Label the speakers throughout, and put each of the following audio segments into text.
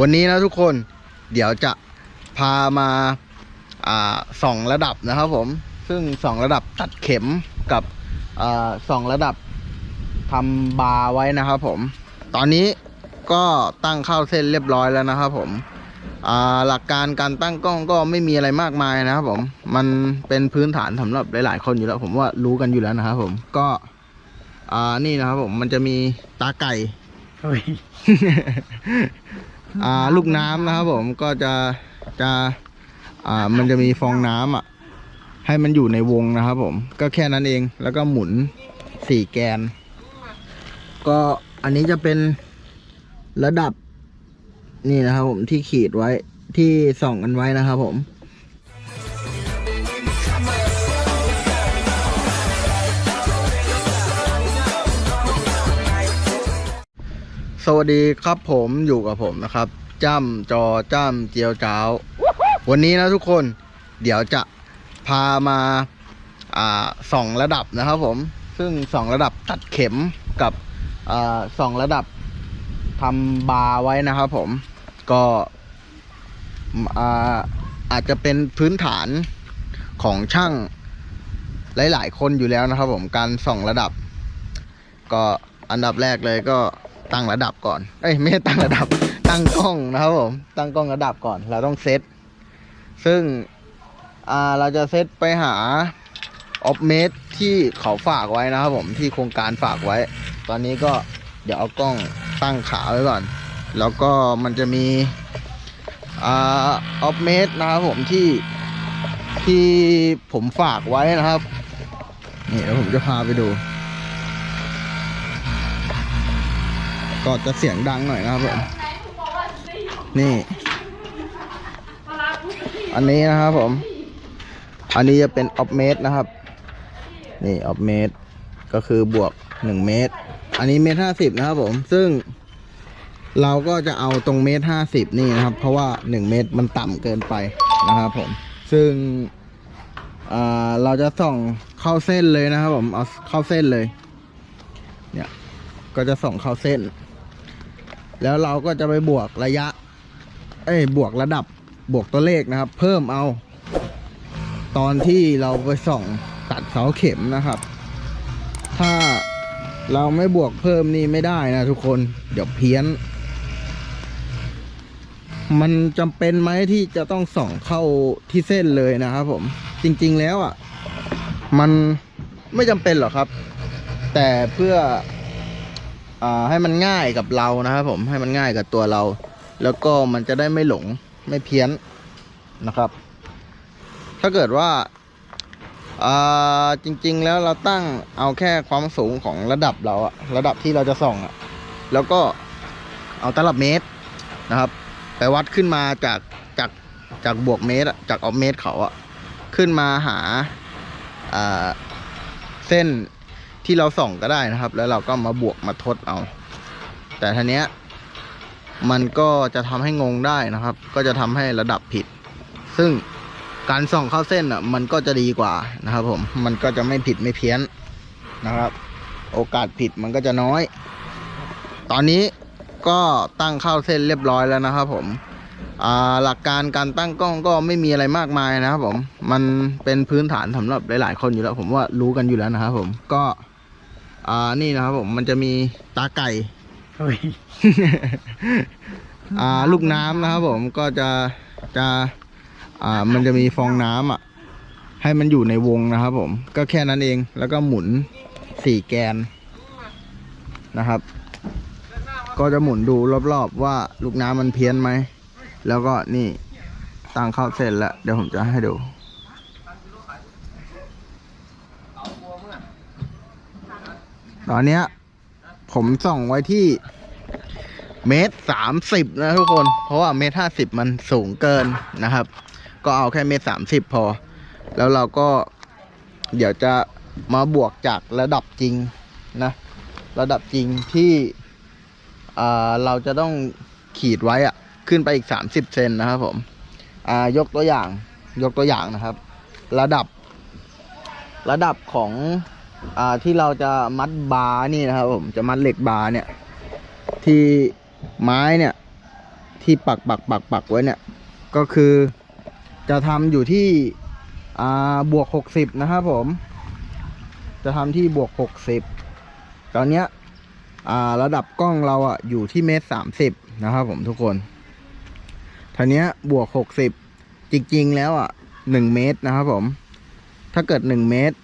Speaker 1: วันนี้นะทุกคนเดี๋ยวจะพามาอ่าส่องระดับนะครับผม ซึ่งส่องระดับตัดเข็มกับอ่าส่องระดับทำบาร์ไว้นะครับผม ตอนนี้ก็ตั้งเข้าเส้นเรียบร้อยแล้วนะครับผมอ่าหลักการการตั้งกล้องก็ไม่มีอะไรมากมายนะครับผม มันเป็นพื้นฐานสำหรับหลายๆคนอยู่แล้วผมว่ารู้กันอยู่แล้วนะครับผมก็อ่านี่นะครับผมมันจะมีตาไก่
Speaker 2: เฮ้ย
Speaker 1: อ่า ลูกน้ำนะครับผมก็จะจะมันจะมีฟองน้ำอะ ให้มันอยู่ในวงนะครับผมก็แค่นั้นเองแล้วก็หมุนสี่แกน ก็อันนี้จะเป็นระดับนี่นะครับผมที่ขีดไว้ที่ส่องกันไว้นะครับผม สวัสดีครับผมอยู่กับผมนะครับจ้ำจอจ้ำเจียวจ้าววันนี้นะทุกคนเดี๋ยวจะพามาอ่าส่องระดับนะครับผม ซึ่งส่องระดับตัดเข็มกับอ่าส่องระดับทำบาร์ไว้นะครับผมก็อ่าอาจจะเป็นพื้นฐานของช่างหลาย ๆ คนอยู่แล้วนะครับผมการส่องระดับ ก็อันดับแรกเลยก็ ตั้งระดับก่อน เอ้ยไม่ใช่ตั้งระดับ ตั้งกล้องนะครับผม ตั้งกล้องระดับก่อน เราต้องเซต ซึ่งอ่าเราจะเซตไปหาออฟเมตที่เขาฝากไว้นะครับผมที่โครงการฝากไว้ ตอนนี้ก็เดี๋ยวเอากล้องตั้งขาไว้ก่อน แล้วก็มันจะมีอ่าออฟเมตนะครับผมที่ที่ผมฝากไว้นะครับ นี่เดี๋ยวผมจะพาไปดู ก็จะเสียงดังหน่อยนะครับผมนี่ อันนี้นะครับผม อันนี้จะเป็นออฟเมตรนะครับ นี่ออฟเมตรก็คือบวกหนึ่งเมตร อันนี้เมตรห้าสิบนะครับผม ซึ่งเราก็จะเอาตรงเมตรห้าสิบนี่นะครับ เพราะว่าหนึ่งเมตรมันต่ำเกินไปนะครับผม ซึ่งเราจะส่องเข้าเส้นเลยนะครับผม เอาเข้าเส้นเลย เนี่ย ก็จะส่องเข้าเส้น แล้วเราก็จะไปบวกระยะ เอ้ยบวกระดับบวกตัวเลขนะครับ เพิ่มเอา ตอนที่เราไปส่องตัดเสาเข็มนะครับ ถ้าเราไม่บวกเพิ่มนี่ไม่ได้นะทุกคน เดี๋ยวเพี้ยน มันจำเป็นไหมที่จะต้องส่องเข้าที่เส้นเลยนะครับผม จริงๆแล้วอะ มันไม่จำเป็นหรอกครับ แต่เพื่อ ให้มันง่ายกับเรานะครับผมให้มันง่ายกับตัวเรา แล้วก็มันจะได้ไม่หลงไม่เพี้ยนนะครับ ถ้าเกิดว่าจริง ๆ แล้วเราตั้งเอาแค่ความสูงของระดับเราอะระดับที่เราจะส่องอะแล้วก็เอาตลับเมตรนะครับ ไปวัดขึ้นมาจากจากจากบวกเมตรอะจากออฟเมตรเขาอะขึ้นมาหาเส้น ที่เราส่องก็ได้นะครับ แล้วเราก็มาบวกมาทดเอา แต่ทีเนี้ยมันก็จะทำให้งงได้นะครับ ก็จะทำให้ระดับผิด ซึ่งการส่องเข้าเส้นอะมันก็จะดีกว่านะครับ ผมมันก็จะไม่ผิดไม่เพี้ยนนะครับ โอกาสผิดมันก็จะน้อย ตอนนี้ก็ตั้งเข้าเส้นเรียบร้อยแล้วนะครับ ผมอ่าหลักการการตั้งกล้องก็ไม่มีอะไรมากมายนะครับผม มันเป็นพื้นฐานสำหรับหลาย ๆ คนอยู่แล้ว ผมว่ารู้กันอยู่แล้วนะครับผมก็ อ่านี่นะครับผมมันจะมีตาไก่
Speaker 2: เฮ้ย
Speaker 1: อ่าลูกน้ำนะครับผมก็จะจะอ่ามันจะมีฟองน้ำอะ ให้มันอยู่ในวงนะครับผม ก็แค่นั้นเองแล้วก็หมุนสี่แกนนะครับ ก็จะหมุนดูรอบๆว่าลูกน้ำมันเพี้ยนไหม แล้วก็นี่ตั้งเข้าเส้นแล้ว เดี๋ยวผมจะให้ดู ตอนเนี้ย ผมส่องไว้ที่เมตรสามสิบนะทุกคน เพราะว่าเมตรห้าสิบมันสูงเกินนะครับ ก็เอาแค่เมตรสามสิบพอ แล้วเราก็เดี๋ยวจะมาบวกจากระดับจริงนะ ระดับจริงที่เราจะต้องขีดไว้อะขึ้นไปอีกสามสิบเซนนะครับผมยกตัวอย่างยกตัวอย่างนะครับ ระดับ ระดับของ ที่เราจะมัดบาร์นี่นะครับผมจะมัดเหล็กบาร์เนี่ย ที่ไม้เนี่ย ที่ปักปักปักปักไว้เนี่ย ก็คือจะทำอยู่ที่บวกหกสิบนะครับผม จะทำที่บวกหกสิบตอนเนี้ยระดับกล้องเราอะอยู่ที่เมตรสามสิบนะครับผมทุกคนทีเนี้ยบวกหกสิบจริงๆแล้วอะหนึ่งเมตรนะครับผม ถ้าเกิดหนึ่งเมตร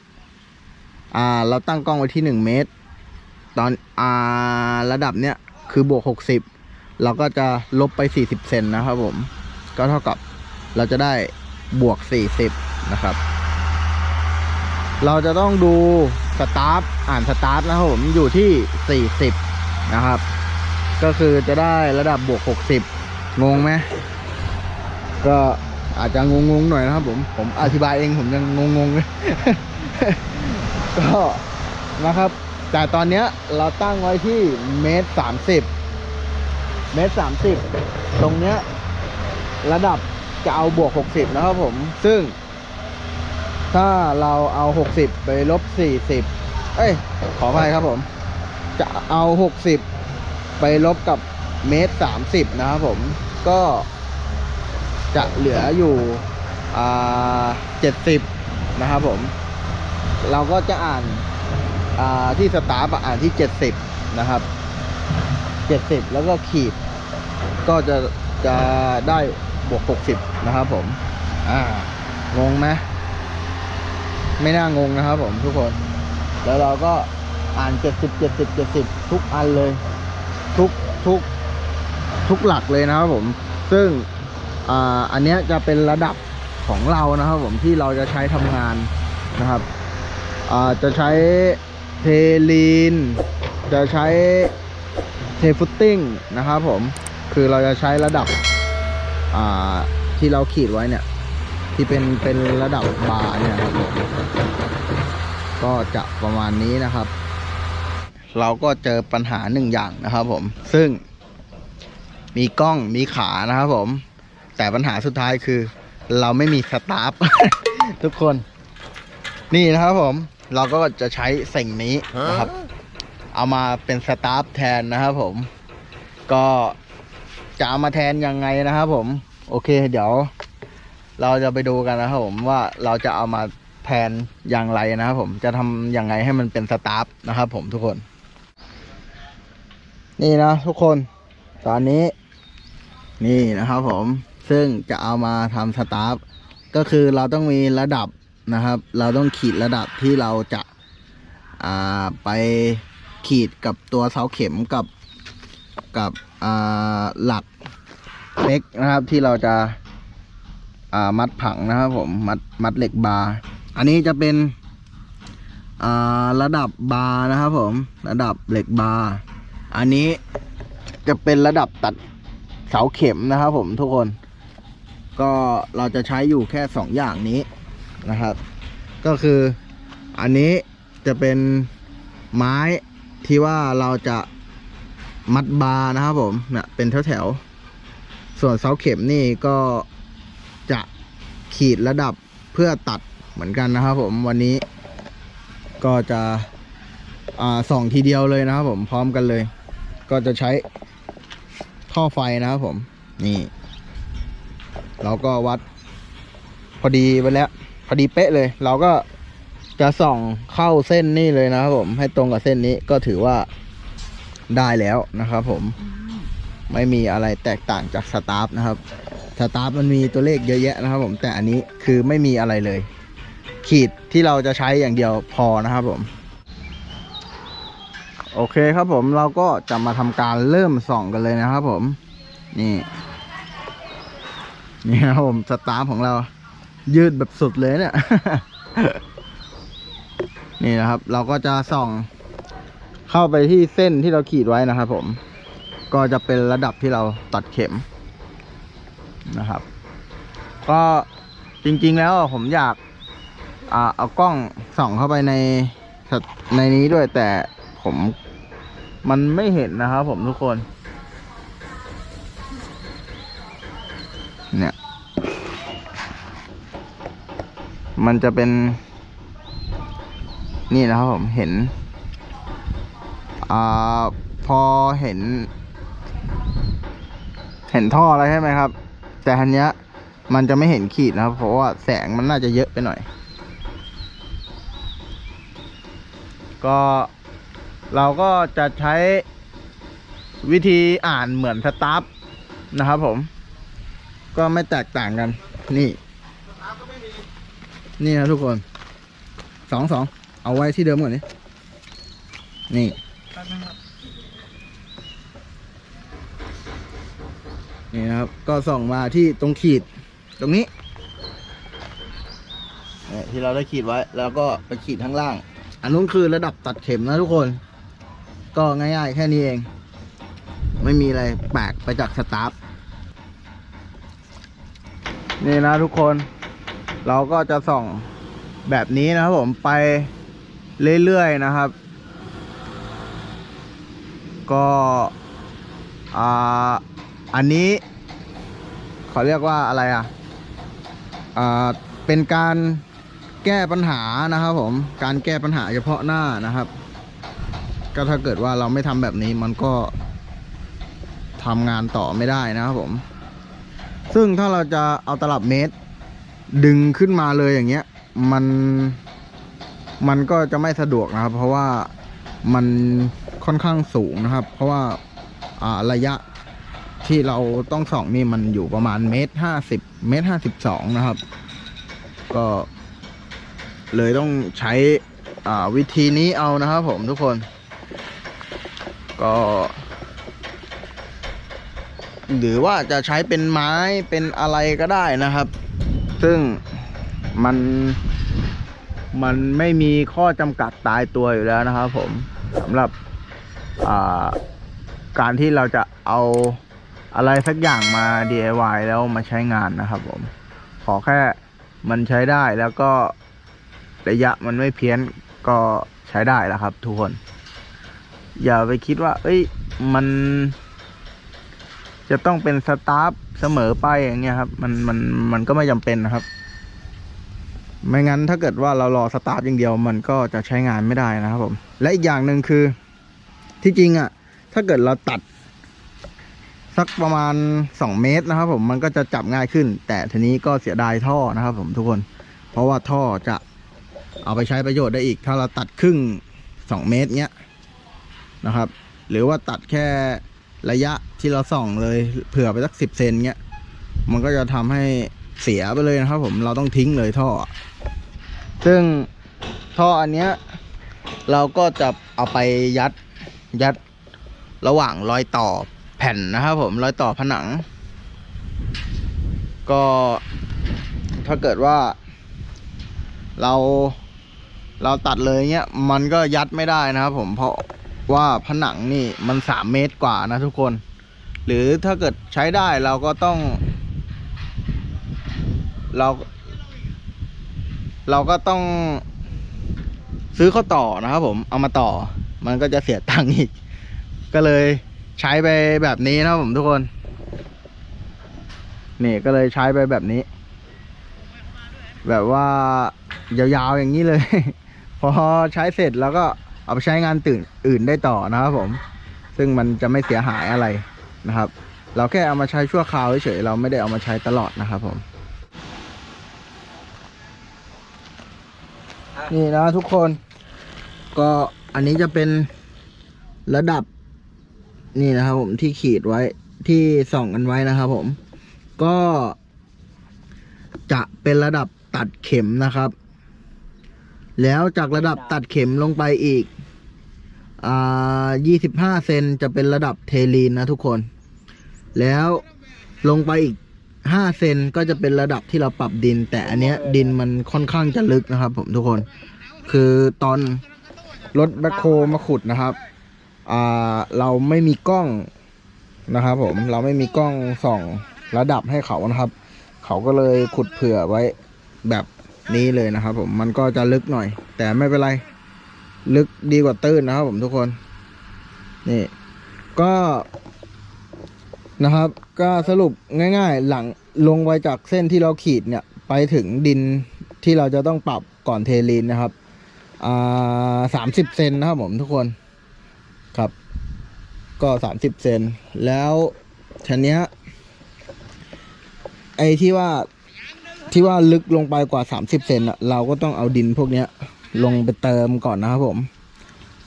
Speaker 1: อ่าเราตั้งกล้องไว้ที่หนึ่งเมตร ตอนอ่าระดับเนี้ยคือบวกหกสิบเราก็จะลบไปสี่สิบเซนนะครับผม ก็เท่ากับเราจะได้บวกสี่สิบนะครับ เราจะต้องดูสตาร์ทอ่านสตาร์ทนะครับผมอยู่ที่สี่สิบนะครับ ก็คือจะได้ระดับบวกหกสิบงงไหมก็อาจจะงงๆหน่อยนะครับผม ผมอธิบายเองผมยังงงๆเลย ก็นะครับ แต่ตอนเนี้ยเราตั้งไว้ที่เมตรสามสิบเมตรสามสิบตรงเนี้ยระดับจะเอาบวกหกสิบนะครับผม ซึ่ง ถ้าเราเอาหกสิบไปลบสี่สิบเอ้ย ขออภัยครับผม จะเอาหกสิบไปลบกับเมตรสามสิบนะครับผม ก็จะเหลืออยู่เจ็ดสิบนะครับผม เราก็จะอ่านอาที่สตาร์ฟอ่านที่เจ็ดสิบนะครับเจ็ดสิบแล้วก็ขีด ก็จะจะได้บวกหกสิบนะครับผม อ่างงไหมไม่น่างงนะครับผมทุกคน แล้วเราก็อ่านเจ็ดสิบเจ็ดสิบเจ็ดสิบทุกอันเลย ทุกทุกทุกหลักเลยนะครับผม ซึ่งอ่าอันนี้จะเป็นระดับของเรานะครับผมที่เราจะใช้ทำงานนะครับ จะใช้เทลีน จะใช้เทฟุตติ้งนะครับผม คือเราจะใช้ระดับที่เราขีดไว้เนี่ย ที่เป็นเป็นระดับบาร์เนี่ยครับผมก็จะประมาณนี้นะครับ เราก็เจอปัญหาหนึ่งอย่างนะครับผม ซึ่งมีกล้องมีขานะครับผม แต่ปัญหาสุดท้ายคือ เราไม่มีสตาฟทุกคน นี่นะครับผมเราก็จะใช้สิ่งนี้นะครับ เอามาเป็นสตาฟแทนนะครับผม ก็จะเอามาแทนยังไงนะครับผม โอเค เดี๋ยว เราจะไปดูกันนะครับผมว่าเราจะเอามาแทนอย่างไรนะครับผมจะทำยังไงให้มันเป็นสตาฟนะครับผมทุกคน นี่นะทุกคน ตอนนี้ นี่นะครับผมซึ่งจะเอามาทำสตาฟก็คือเราต้องมีระดับ นะครับ เราต้องขีดระดับที่เราจะาไปขีดกับตัวเสาเข็มกับกับหลักเล็กนะครับที่เราจะามัดผังนะครับผมมัดมัดเหล็กบาร์อันนี้จะเป็นระดับบาร์นะครับผมระดับเหล็กบาร์อันนี้จะเป็นระดับตัดเสาเข็มนะครับผมทุกคน ก็เราจะใช้อยู่แค่สองอย่างนี้ นะครับ ก็คืออันนี้จะเป็นไม้ที่ว่าเราจะมัดบาร์นะครับผมเนี่ยเป็นแถวๆส่วนเสาเข็มนี่ก็จะขีดระดับเพื่อตัดเหมือนกันนะครับผมวันนี้ก็จะส่องทีเดียวเลยนะครับผมพร้อมกันเลย ก็จะใช้ท่อไฟนะครับผมนี่ เราก็วัดพอดีไปแล้ว พอดีเป๊ะเลย เราก็จะส่องเข้าเส้นนี่เลยนะครับผมให้ตรงกับเส้นนี้ก็ถือว่าได้แล้วนะครับผมไม่มีอะไรแตกต่างจากสตาร์ฟนะครับสตาร์ฟมันมีตัวเลขเยอะแยะนะครับ ผมแต่อันนี้คือไม่มีอะไรเลย ขีดที่เราจะใช้อย่างเดียวพอนะครับผม โอเคครับผมเราก็จะมาทำการเริ่มส่องกันเลยนะครับผม นี่ นี่ครับผมสตาร์ฟของเรา ยืดแบบสุดเลยเนี่ย นี่นะครับ เราก็จะส่อง เข้าไปที่เส้นที่เราขีดไว้นะครับผม ก็จะเป็นระดับที่เราตัดเข็มนะครับ ก็จริง ๆ แล้วผมอยากอเอากล้องส่องเข้าไปในในนี้ด้วยแต่ผมมันไม่เห็นนะครับผมทุกคน เนี่ย มันจะเป็น นี่นะครับผมเห็นอ่าพอเห็น เห็นท่อแล้วใช่ไหมครับ แต่อันเนี้ยมันจะไม่เห็นขีดนะครับ เพราะว่าแสงมันน่าจะเยอะไปหน่อย ก็เราก็จะใช้วิธีอ่านเหมือนสตาร์นะครับผม ก็ไม่แตกต่างกัน นี่ นี่นะทุกคนสองสองเอาไว้ที่เดิมก่อนนี่นี่นี่นะครับ ก็ส่องมาที่ตรงขีดตรงนี้นี่ที่เราได้ขีดไว้ แล้วก็ไปขีดข้างล่าง อันนู้นคือระดับตัดเข็มนะทุกคน ก็ง่ายๆ แค่นี้เอง ไม่มีอะไรแปลกไปจากสตาร์ฟนี่นะทุกคน เราก็จะส่องแบบนี้นะครับผมไปเรื่อยๆนะครับ ก็อ่าอันนี้เขาเรียกว่าอะไรอะอ่าเป็นการแก้ปัญหานะครับผมการแก้ปัญหาเฉพาะหน้านะครับ ก็ถ้าเกิดว่าเราไม่ทำแบบนี้มันก็ทำงานต่อไม่ได้นะครับผม ซึ่งถ้าเราจะเอาตลับเมตร ดึงขึ้นมาเลยอย่างเงี้ย มันมันก็จะไม่สะดวกนะครับ เพราะว่ามันค่อนข้างสูงนะครับ เพราะว่าอ่าระยะที่เราต้องส่องนี่มันอยู่ประมาณเมตรห้าสิบเมตรห้าสิบสองนะครับ ก็เลยต้องใช้อ่าวิธีนี้เอานะครับผมทุกคน ก็หรือว่าจะใช้เป็นไม้เป็นอะไรก็ได้นะครับ ซึ่งมันมันไม่มีข้อจำกัดตายตัวอยู่แล้วนะครับผมสำหรับการที่เราจะเอาอะไรสักอย่างมา DIY แล้วมาใช้งานนะครับผม ขอแค่มันใช้ได้แล้วก็ระยะมันไม่เพี้ยนก็ใช้ได้แล้วครับ ทุกคน อย่าไปคิดว่า เอ้ย มัน จะต้องเป็นสตาฟเสมอไปอย่างเงี้ยครับ มันมันมันก็ไม่จำเป็นนะครับ ไม่งั้นถ้าเกิดว่าเรารอสตาฟอย่างเดียว มันก็จะใช้งานไม่ได้นะครับผม และอีกอย่างหนึ่งคือ ที่จริงอะ่ะ ถ้าเกิดเราตัด สักประมาณสองเมตรนะครับ ผมมันก็จะจับง่ายขึ้น แต่ทีนี้ก็เสียดายท่อนะครับ ผมทุกคน เพราะว่าท่อจะเอาไปใช้ประโยชน์ได้อีก ถ้าเราตัดครึ่งสองเมตรเนี้ยนะครับ หรือว่าตัดแค่ ระยะที่เราส่องเลยเผื่อไปสักสิบเซนเงี้ย มันก็จะทำให้เสียไปเลยนะครับ ผมเราต้องทิ้งเลยท่อ ซึ่งท่ออันเนี้ย เราก็จะเอาไปยัดยัดระหว่างรอยต่อแผ่นนะครับ ผมรอยต่อผนัง ก็ถ้าเกิดว่า เราเราตัดเลยเงี้ยมันก็ยัดไม่ได้นะครับผมเพราะ ว่าผนังนี่มันสามเมตรกว่านะทุกคน หรือถ้าเกิดใช้ได้เราก็ต้อง เรา เราก็ต้องซื้อเข้าต่อนะครับผมเอามาต่อ มันก็จะเสียตังค์อีก ก็เลยใช้ไปแบบนี้นะผมทุกคน นี่ก็เลยใช้ไปแบบนี้ แบบว่ายาวๆอย่างนี้เลย พอใช้เสร็จแล้วก็ เอาไปใช้งานตื่นอื่นได้ต่อนะครับผม ซึ่งมันจะไม่เสียหายอะไรนะครับ เราแค่เอามาใช้ชั่วคราวเฉยๆเราไม่ได้เอามาใช้ตลอดนะครับผม นี่นะทุกคน ก็อันนี้จะเป็นระดับนี่นะครับผมที่ขีดไว้ที่ส่องกันไว้นะครับผม ก็จะเป็นระดับตัดเข็มนะครับ แล้วจากระดับตัดเข็มลงไปอีก อ่ายี่สิบห้าเซนจะเป็นระดับเทลีนนะทุกคน แล้วลงไปอีกห้าเซนก็จะเป็นระดับที่เราปรับดิน แต่อันเนี้ยดินมันค่อนข้างจะลึกนะครับ ผมทุกคน คือตอนรถแบคโคมาขุดนะครับอ่าเราไม่มีกล้องนะครับ ผมเราไม่มีกล้องส่องระดับให้เขานะครับ เขาก็เลยขุดเผื่อไว้แบบนี้เลยนะครับ ผมมันก็จะลึกหน่อย แต่ไม่เป็นไร ลึกดีกว่าตื้นนะครับผมทุกคน นี่ก็นะครับ ก็สรุปง่ายๆ หลังลงไปจากเส้นที่เราขีดเนี่ยไปถึงดินที่เราจะต้องปรับก่อนเทลีนนะครับอ่าสามสิบเซนนะครับผมทุกคนครับ ก็สามสิบเซนแล้วทีเนี้ยไอ้ที่ว่าที่ว่าลึกลงไปกว่า30เซนอะเราก็ต้องเอาดินพวกเนี้ย ลงไปเติมก่อนนะครับผม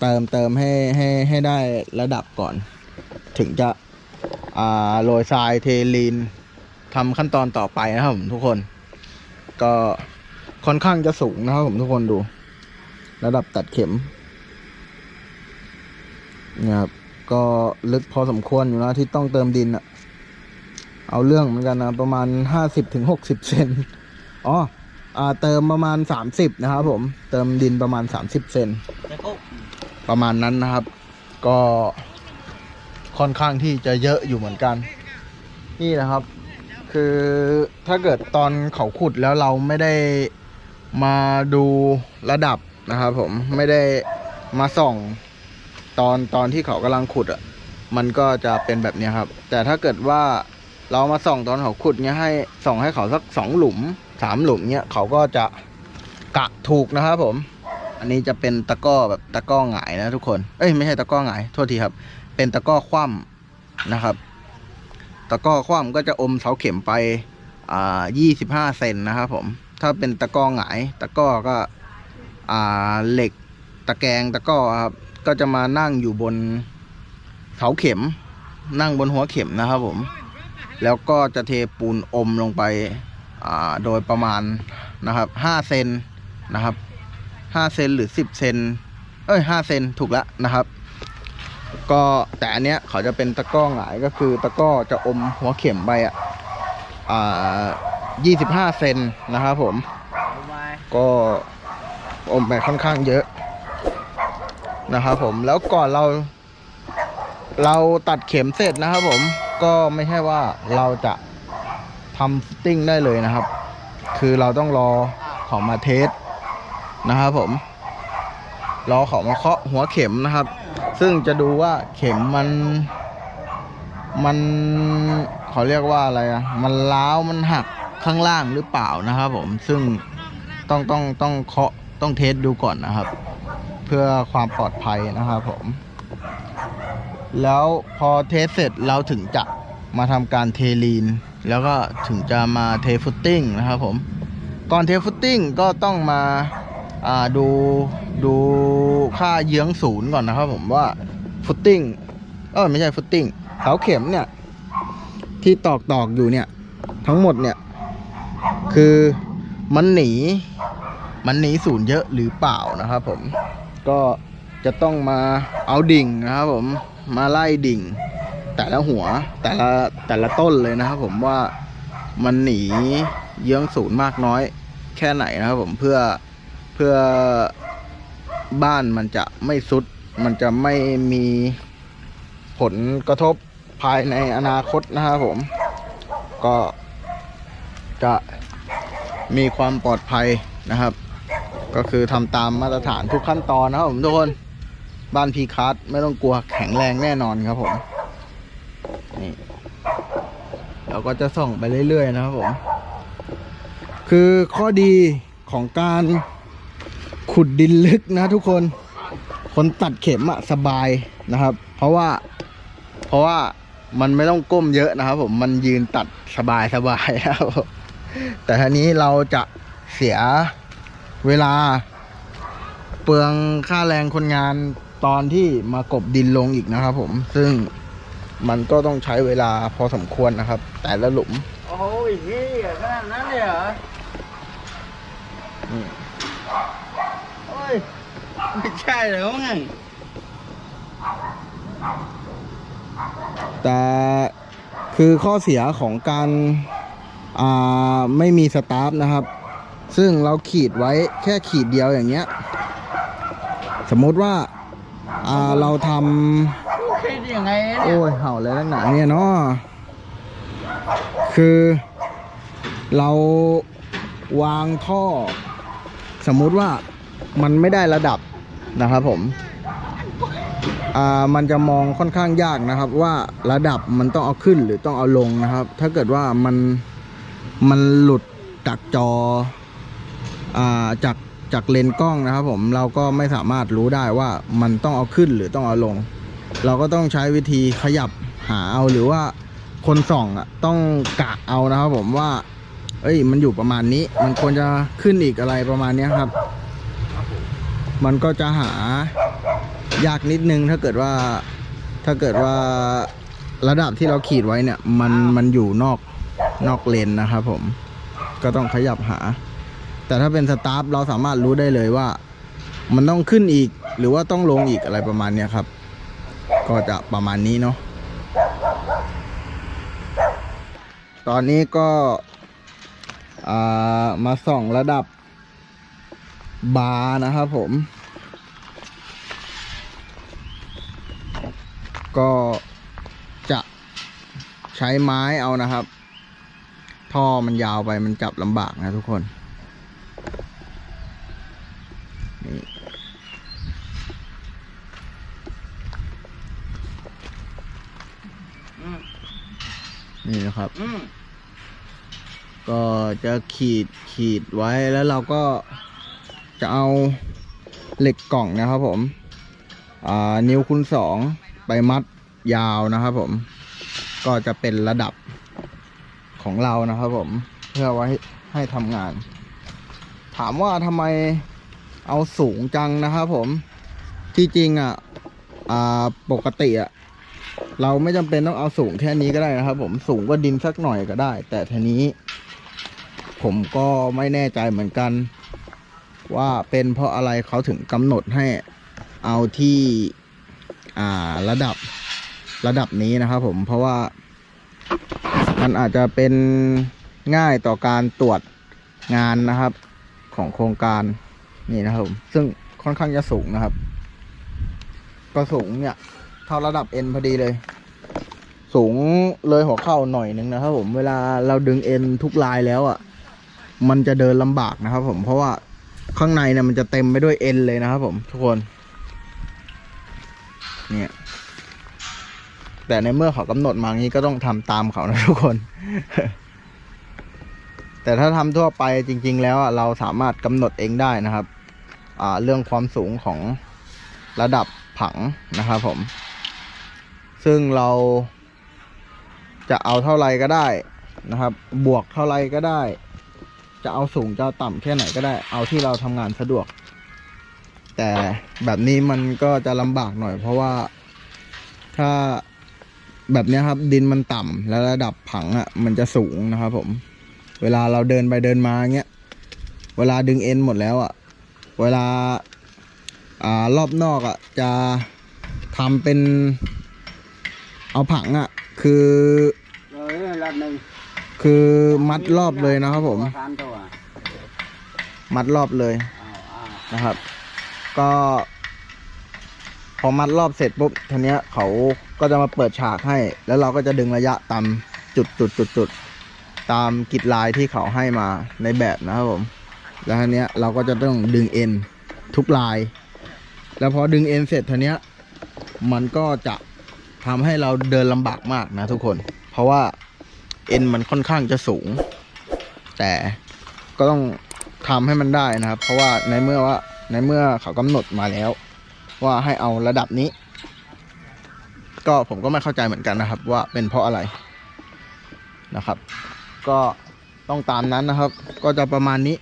Speaker 1: เติมเติมให้ให้ให้ได้ระดับก่อน ถึงจะอ่าโรยทรายเทลีนทำขั้นตอนต่อไปนะครับผมทุกคน ก็ค่อนข้างจะสูงนะครับผมทุกคนดู ระดับตัดเข็มนี่ยครับก็ลึกพอสมควรอยู่นะที่ต้องเติมดินอะเอาเรื่องเหมือนกันนะประมาณห้าสิบถึงหกสิบเซนอ๋อ เติมประมาณสามสิบนะครับผมเติมดินประมาณสามสิบเซนประมาณนั้นนะครับ ก็ค่อนข้างที่จะเยอะอยู่เหมือนกัน นี่นะครับ คือถ้าเกิดตอนเขาขุดแล้วเราไม่ได้มาดูระดับนะครับผมไม่ได้มาส่องตอนตอนที่เขากำลังขุดอะมันก็จะเป็นแบบนี้ครับ แต่ถ้าเกิดว่าเรามาส่องตอนเขาขุดเนี้ยให้ส่องให้เขาสักสองหลุม สามหลุมเนี้ยเขาก็จะกะถูกนะครับผม อันนี้จะเป็นตะก้อแบบตะก้อหงายนะทุกคน เอ้ยไม่ใช่ตะก้อหงายโทษทีครับ เป็นตะก้อคว่ำนะครับ ตะก้อคว่ำก็จะอมเสาเข็มไปอ่ายี่สิบห้าเซนนะครับผม ถ้าเป็นตะก้อหงาย ตะก้อก็อ่าเหล็กตะแกรงตะก้อครับ ก็จะมานั่งอยู่บนเสาเข็ม นั่งบนหัวเข็มนะครับผม แล้วก็จะเทปูนอมลงไป โดยประมาณนะครับห้าเซนนะครับห้าเซนหรือสิบเซนเอ้ยห้าเซนถูกแล้วนะครับ ก็แต่อันเนี้ยเขาจะเป็นตะกร้อหงายก็คือตะกร้อจะอมหัวเข็มไปอะอ่ายี่สิบห้าเซนนะครับผม ก็อมไปค่อนข้างเยอะนะครับผมแล้วก่อนเรา เราตัดเข็มเสร็จนะครับผมก็ไม่ใช่ว่าเราจะ ทำฟิตติ้งได้เลยนะครับ คือเราต้องรอเขามาเทสนะครับผม รอเขามาเคาะหัวเข็มนะครับ ซึ่งจะดูว่าเข็มมันมันเขาเรียกว่าอะไรอะมันล้าวมันหักข้างล่างหรือเปล่านะครับ ผมซึ่งต้องต้องต้องเคาะต้องเทสดูก่อนนะครับ เพื่อความปลอดภัยนะครับผม แล้วพอเทสเสร็จเราถึงจะมาทำการเทลีน แล้วก็ถึงจะมาเทฟุตติ้งนะครับผม ก่อนเทฟุตติ้งก็ต้องมาาดูดูค่าเยื้องศูนย์ก่อนนะครับผมว่าฟุตติ้งเออไม่ใช่ฟุตติ้งเสาเข็มเนี่ยที่ตอกตอกอยู่เนี่ยทั้งหมดเนี่ยคือมันหนีมันหนีศูนย์เยอะหรือเปล่านะครับผมก็จะต้องมาเอาดิ่งนะครับผมมาไล่ดิ่ง แต่ละหัวแต่ละแต่ละต้นเลยนะครับผมว่ามันหนีเยื้องศูนย์มากน้อยแค่ไหนนะครับผมเพื่อเพื่อบ้านมันจะไม่สุด มันจะไม่มีผลกระทบภายในอนาคตนะครับผม ก็จะมีความปลอดภัยนะครับ ก็คือทำตามมาตรฐานทุกขั้นตอนนะครับผมทุกคน บ้านพีคัสไม่ต้องกลัวแข็งแรงแน่นอนครับผม นี่ เราก็จะส่องไปเรื่อยๆนะครับผม คือข้อดีของการขุดดินลึกนะทุกคน คนตัดเข็มอะสบายนะครับ เพราะว่าเพราะว่ามันไม่ต้องก้มเยอะนะครับผมมันยืนตัดสบายสบายนะครับผมแต่ทีนี้เราจะเสียเวลา เปลืองค่าแรงคนงานตอนที่มากบดินลงอีกนะครับผมซึ่ง มันก็ต้องใช้เวลาพอสมควรนะครับ แต่ละหลุม
Speaker 2: โอ้ยเฮียขนาดนั้นเลยเหรอ
Speaker 1: นี่
Speaker 2: โอ้ยไม่ใช่แล้วไง
Speaker 1: แต่คือข้อเสียของการอ่าไม่มีสตาฟนะครับ ซึ่งเราขีดไว้แค่ขีดเดียวอย่างเงี้ย สมมุติว่าอ่าเราทำ
Speaker 2: คิด ยังไง
Speaker 1: โอ้ยเห่าอะไรนักหนาเนี่ยเนาะคือ เราวางท่อ สมมุติว่ามันไม่ได้ระดับนะครับผมอ่ามันจะมองค่อนข้างยากนะครับ ว่าระดับมันต้องเอาขึ้นหรือต้องเอาลงนะครับ ถ้าเกิดว่ามันมันหลุดจากจออ่าจากจากเลนกล้องนะครับผมเราก็ไม่สามารถรู้ได้ว่ามันต้องเอาขึ้นหรือต้องเอาลง เราก็ต้องใช้วิธีขยับหาเอาหรือว่าคนส่องอะต้องกะเอานะครับผมว่า เอ้ย มันอยู่ประมาณนี้ มันควรจะขึ้นอีกอะไรประมาณนี้ครับ มันก็จะหายากนิดนึงถ้าเกิดว่าถ้าเกิดว่าระดับที่เราขีดไว้เนี่ย มันมันอยู่นอกนอกเลนนะครับผมก็ต้องขยับหา แต่ถ้าเป็นสตาฟเราสามารถรู้ได้เลยว่า มันต้องขึ้นอีกหรือว่าต้องลงอีกอะไรประมาณนี้ครับ ก็จะประมาณนี้เนาะตอนนี้ก็มาส่องระดับบาร์นะครับผม ก็จะใช้ไม้เอานะครับ ท่อมันยาวไปมันจับลำบากนะทุกคน นี่นะครับ
Speaker 2: อืม
Speaker 1: ก็จะขีดขีดไว้แล้วเราก็จะเอาเหล็กกล่องนะครับผม อ่า นิ้วคูณสองไปมัดยาวนะครับผม ก็จะเป็นระดับของเรานะครับผม เพื่อไว้ให้ทำงาน ถามว่าทำไมเอาสูงจังนะครับผม ที่จริงอะ อ่า ปกติอะ เราไม่จำเป็นต้องเอาสูงแค่นี้ก็ได้นะครับ ผมสูงกว่าดินสักหน่อยก็ได้ แต่ทีนี้ ผมก็ไม่แน่ใจเหมือนกัน ว่าเป็นเพราะอะไรเขาถึงกำหนดให้เอาที่อ่าระดับระดับนี้นะครับ ผมเพราะว่า มันอาจจะเป็นง่ายต่อการตรวจงานนะครับ ของโครงการนี่นะครับ ซึ่งค่อนข้างจะสูงนะครับ ก็สูงเนี่ย เท่าระดับเอ็นพอดีเลย สูงเลยหัวเข่าหน่อยนึงนะครับ ผมเวลาเราดึงเอ็นทุกลายแล้วอะ่ะ มันจะเดินลำบากนะครับ ผมเพราะว่าข้างในเนี่ยมันจะเต็มไปด้วยเอ็นเลยนะครับ ผมทุกคน เนี่ย แต่ในเมื่อเขากำหนดมางี้ก็ต้องทำตามเขานะทุกคน แต่ถ้าทำทั่วไปจริง ๆ แล้วอะเราสามารถกำหนดเองได้นะครับ อ่า เรื่องความสูงของระดับผังนะครับผม ซึ่งเราจะเอาเท่าไรก็ได้นะครับ บวกเท่าไรก็ได้ จะเอาสูงจะต่ำแค่ไหนก็ได้ เอาที่เราทำงานสะดวก แต่แบบนี้มันก็จะลำบากหน่อย เพราะว่าถ้าแบบนี้ครับ ดินมันต่ำแล้วระดับผังอะ่ะ มันจะสูงนะครับผม เวลาเราเดินไปเดินมาเงี้ยเวลาดึงเอ็นหมดแล้วอะ่ะ เวลาอ่ารอบนอกอะ่ะ จะทำเป็น เอาผังอะ่ะ คือ
Speaker 2: rồi là mình
Speaker 1: คือมัดรอบเลยนะครับผม
Speaker 2: Khám đâu à
Speaker 1: มัดรอบเลย
Speaker 2: à à
Speaker 1: นะครับ ก็ พอมัดรอบเสร็จปุ๊บทีเนี้ยเขาก็จะมาเปิดฉากให้ แล้วเราก็จะดึงระยะตามจุดจุดจุดจุดตามกิจลายที่เขาให้มาในแบบนะครับผม แล้วทีเนี้ยเราก็จะต้องดึงเอ็นทุกลาย แล้วพอดึงเอ็นเสร็จทีเนี้ย มันก็จะ ทำให้เราเดินลำบากมากนะทุกคน เพราะว่าเอ็นมันค่อนข้างจะสูง แต่ก็ต้องทำให้มันได้นะครับ เพราะว่าในเมื่อว่าในเมื่อเขากำหนดมาแล้ว ว่าให้เอาระดับนี้ ก็ผมก็ไม่เข้าใจเหมือนกันนะครับ ว่าเป็นเพราะอะไรนะครับ ก็ต้องตามนั้นนะครับ ก็จะประมาณนี้